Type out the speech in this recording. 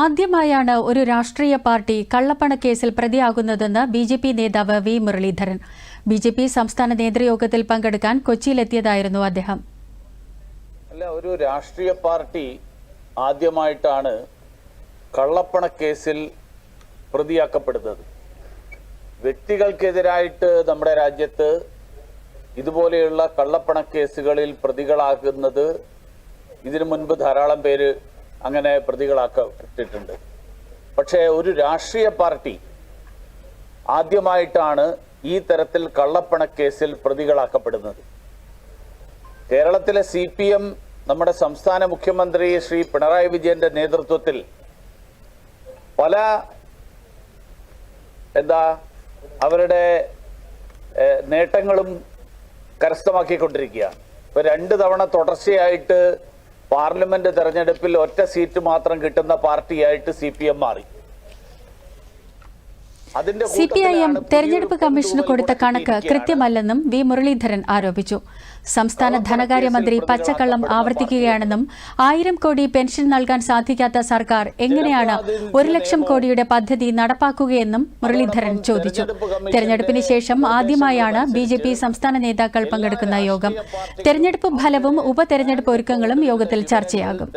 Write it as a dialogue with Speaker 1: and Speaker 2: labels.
Speaker 1: ആദ്യമായാണ് ഒരു രാഷ്ട്രീയ പാർട്ടി കള്ളപ്പണക്കേസിൽ പ്രതിയാകുന്നതെന്ന് ബി ജെ പി നേതാവ് V Muraleedharan. B J P സംസ്ഥാന നേതൃയോഗത്തിൽ പങ്കെടുക്കാൻ കൊച്ചിയിലെത്തിയതായിരുന്നു അദ്ദേഹം.
Speaker 2: അല്ല ഒരു രാഷ്ട്രീയ പാർട്ടി ആദ്യമായിട്ടാണ് കള്ളപ്പണക്കേസിൽ പ്രതിയാക്കപ്പെടുന്നത്. വ്യക്തികൾക്കെതിരായിട്ട് നമ്മുടെ രാജ്യത്ത് ഇതുപോലെയുള്ള കള്ളപ്പണക്കേസുകളിൽ പ്രതികളാകുന്നത് ഇതിനു മുൻപ് ധാരാളം പേര് അങ്ങനെ പ്രതികളാക്കപ്പെട്ടിട്ടുണ്ട്. പക്ഷേ ഒരു രാഷ്ട്രീയ പാർട്ടി ആദ്യമായിട്ടാണ് ഈ തരത്തിൽ കള്ളപ്പണക്കേസിൽ പ്രതികളാക്കപ്പെടുന്നത്. കേരളത്തിലെ സി പി എം നമ്മുടെ സംസ്ഥാന മുഖ്യമന്ത്രി ശ്രീ പിണറായി വിജയന്റെ നേതൃത്വത്തിൽ പല എന്താ അവരുടെ നേട്ടങ്ങളും കരസ്ഥമാക്കിക്കൊണ്ടിരിക്കുകയാണ്. ഇപ്പൊ രണ്ട് തവണ തുടർച്ചയായിട്ട് പാർലമെന്റ് തെരഞ്ഞെടുപ്പിൽ ഒറ്റ സീറ്റ് മാത്രം കിട്ടുന്ന പാർട്ടിയായിട്ട് സി പി എം മാറി.
Speaker 1: സി പി ഐ എം തെരഞ്ഞെടുപ്പ് കമ്മീഷന് കൊടുത്ത കണക്ക് കൃത്യമല്ലെന്നും വി മുരളീധരൻ ആരോപിച്ചു. സംസ്ഥാന ധനകാര്യമന്ത്രി പച്ചക്കള്ളം ആവർത്തിക്കുകയാണെന്നും ആയിരം കോടി പെൻഷൻ നൽകാൻ സാധിക്കാത്ത സർക്കാർ എങ്ങനെയാണ് ഒരു ലക്ഷം കോടിയുടെ പദ്ധതി നടപ്പാക്കുകയെന്നും മുരളീധരൻ ചോദിച്ചു. തെരഞ്ഞെടുപ്പിന് ശേഷം ആദ്യമായാണ് ബി ജെ പി സംസ്ഥാന നേതാക്കൾ പങ്കെടുക്കുന്ന യോഗം. തെരഞ്ഞെടുപ്പ് ഫലവും ഉപതെരഞ്ഞെടുപ്പ് ഒരുക്കങ്ങളും യോഗത്തിൽ ചർച്ചയാകും.